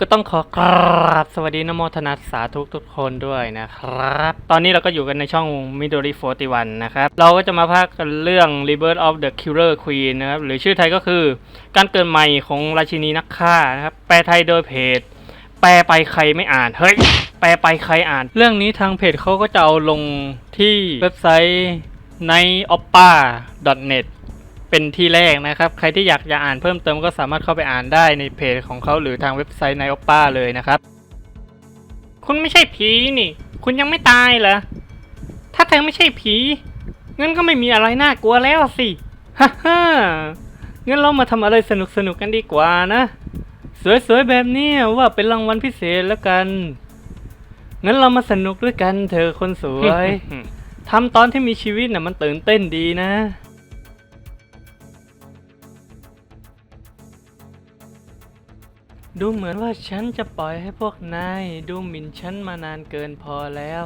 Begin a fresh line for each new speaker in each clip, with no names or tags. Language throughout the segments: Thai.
ก็ต้องขอกราบสวัสดีนโมทนาสาธุทุกคนด้วยนะครับ ตอนนี้เราก็อยู่กันในช่อง Midori 41 นะครับ เราก็จะมาพากกันเรื่อง Rebirth of the Killer Queen นะครับ หรือชื่อไทยก็คือ การเกิดใหม่ของราชินีนักฆ่านะครับ แปลไทยโดยเพจ แปลไปใครไม่อ่าน เฮ้ย แปลไปใครอ่าน เรื่องนี้ทางเพจเขาก็จะเอาลงที่เว็บไซต์ใน oppa net เป็นที่แรกนะครับ ใครที่อยากจะอ่านเพิ่มเติมก็สามารถเข้าไปอ่านได้ในเพจของเขาหรือทางเว็บไซต์ใน oppa เลยนะครับ คุณไม่ใช่ผีนี่ คุณยังไม่ตายเหรอ ถ้าเธอไม่ใช่ผีงั้นก็ไม่มีอะไรน่ากลัวแล้วสิฮ่าฮ่างั้นเรามาทำอะไรสนุกสนุกๆกันดีกว่านะ สวยๆแบบนี้ว่าเป็นรางวัลพิเศษแล้วกัน งั้นเรามาสนุกด้วยกันเธอคนสวย ทำตอนที่มีชีวิตน่ะมันตื่นเต้นดีนะ ดูเหมือนว่าฉันจะปล่อยให้พวกนายดูหมิ่นฉันมานานเกินพอแล้ว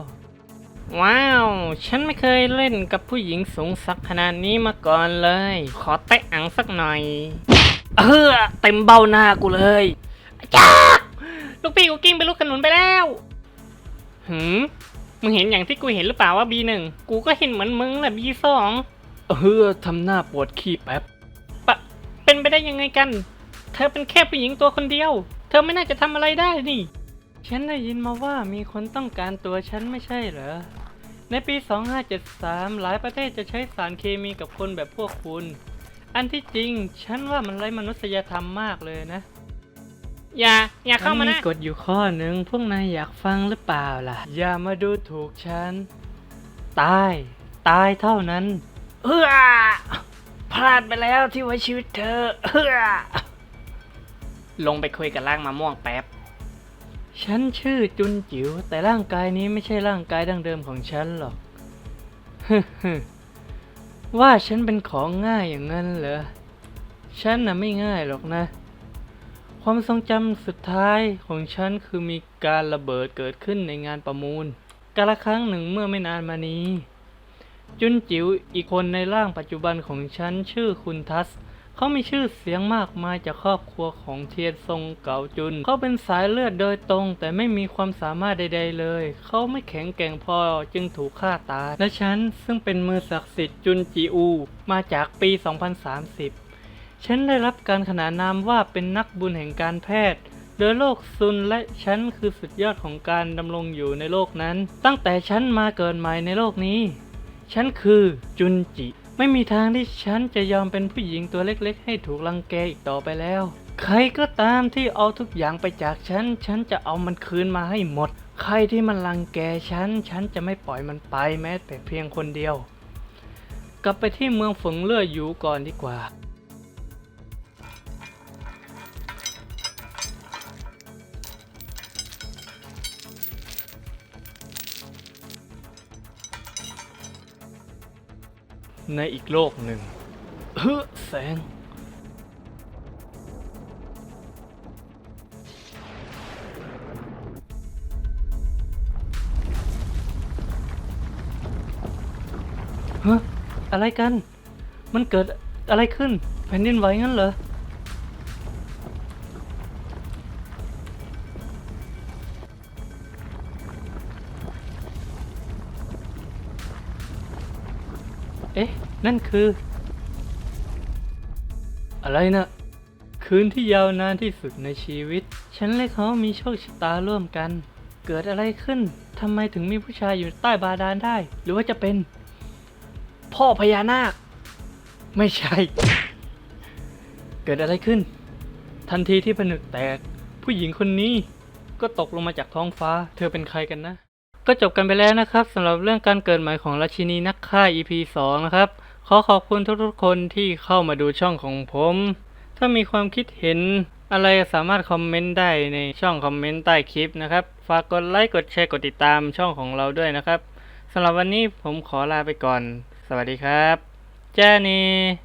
ว้าว ฉันไม่เคยเล่นกับผู้หญิงสูงสักขนาดนี้มาก่อนเลย ขอแตะอังสักหน่อย เออเต็มเบ้าหน้ากูเลยจ้าลูกพี่กูกิ้งไปลูกขนุนไปแล้วหืมมึงเห็นอย่างที่กูเห็นหรือเปล่าว่าบีหนึ่งกูก็เห็นเหมือนมึงแหละบีสองเออทำหน้าปวดขี้แป๊บปะเป็นไปได้ยังไงกัน เธอเป็นแค่ผู้หญิงตัวคนเดียว เธอไม่น่าจะทำอะไรได้นี่ ฉันได้ยินมาว่ามีคนต้องการตัวฉันไม่ใช่เหรอ ในปี 2573 หลายประเทศจะใช้สารเคมีกับคนแบบพวกคุณ อันที่จริง ฉันว่ามันไร้มนุษยธรรมมากเลยนะ อย่า อย่าเข้ามานะ กฎอยู่ข้อหนึ่งพวกนายอยากฟังหรือเปล่าล่ะ อย่ามาดูถูกฉัน ตาย ตายเท่านั้น เอื้อพลาดไปแล้วที่ไว้ชีวิตเธอ เอื้อ ลงไปคุยกับร่างมะม่วงแป๊บ ฉันชื่อจุนจิ๋วแต่ร่างกายนี้ไม่ใช่ร่างกายดั้งเดิมของฉันหรอก ว่าฉันเป็นของง่ายอย่างนั้นเหรอ ฉันน่ะไม่ง่ายหรอกนะ ความทรงจำสุดท้ายของฉันคือมีการระเบิดเกิดขึ้นในงานประมูลกาละครั้งหนึ่งเมื่อไม่นานมานี้ จุนจิ๋วอีกคนในร่างปัจจุบันของฉันชื่อคุณทัส เขามีชื่อเสียงมากมายจากครอบครัวของเทียนทรงเก่าจุน เขาเป็นสายเลือดโดยตรง แต่ไม่มีความสามารถใด ๆ เลย เขาไม่แข็งแกร่งพอจึงถูกฆ่าตาย และฉันซึ่งเป็นมือศักดิ์สิทธิ์จุนจีอู มาจากปี 2030 ฉันได้รับการขนานนามว่าเป็นนักบุญแห่งการแพทย์โดยโลกซุนและฉันคือสุดยอดของการดำรงอยู่ในโลกนั้น ตั้งแต่ฉันมาเกิดใหม่ในโลกนี้ ฉันคือจุนจิ ไม่มีทางที่ฉันจะยอมเป็นผู้หญิงตัวเล็กๆ ให้ถูกลังแกอีกต่อไปแล้ว ใครก็ตามที่เอาทุกอย่างไปจากฉัน ฉันจะเอามันคืนมาให้หมด ใครที่มันลังแกฉัน ฉันจะไม่ปล่อยมันไปแม้แต่เพียงคนเดียว กลับไปที่เมืองฝงเลื่ออยู่ก่อนดีกว่า ในอีกโลกหนึ่งเฮ้อแสง ฮะ อะไรกัน มันเกิดอะไรขึ้น แผ่นดินไหวงั้นเหรอ เอ๊ะ นั่นคือ อะไรนะคืนที่ยาวนานที่สุดในชีวิต ฉันและเขามีโชคชะตาร่วมกัน เกิดอะไรขึ้นทำไมถึงมีผู้ชายอยู่ใต้บาดาลได้ หรือว่าจะเป็น พ่อพญานาค ไม่ใช่ เกิดอะไรขึ้น ทันทีที่ผนึกแตก ผู้หญิงคนนี้ก็ตกลงมาจากท้องฟ้า เธอเป็นใครกันนะ ก็จบกันไปแล้วนะครับสำหรับเรื่องการเกิดใหม่ของราชินีนักฆ่า EP 2 นะครับ ขอขอบคุณทุกๆคนที่เข้ามาดูช่องของผม ถ้ามีความคิดเห็นอะไรสามารถคอมเมนต์ได้ในช่องคอมเมนต์ใต้คลิปนะครับ ฝากกดไลค์กดแชร์กดติดตามช่องของเราด้วยนะครับสำหรับวันนี้ผมขอลาไปก่อน สวัสดีครับ แจ้นี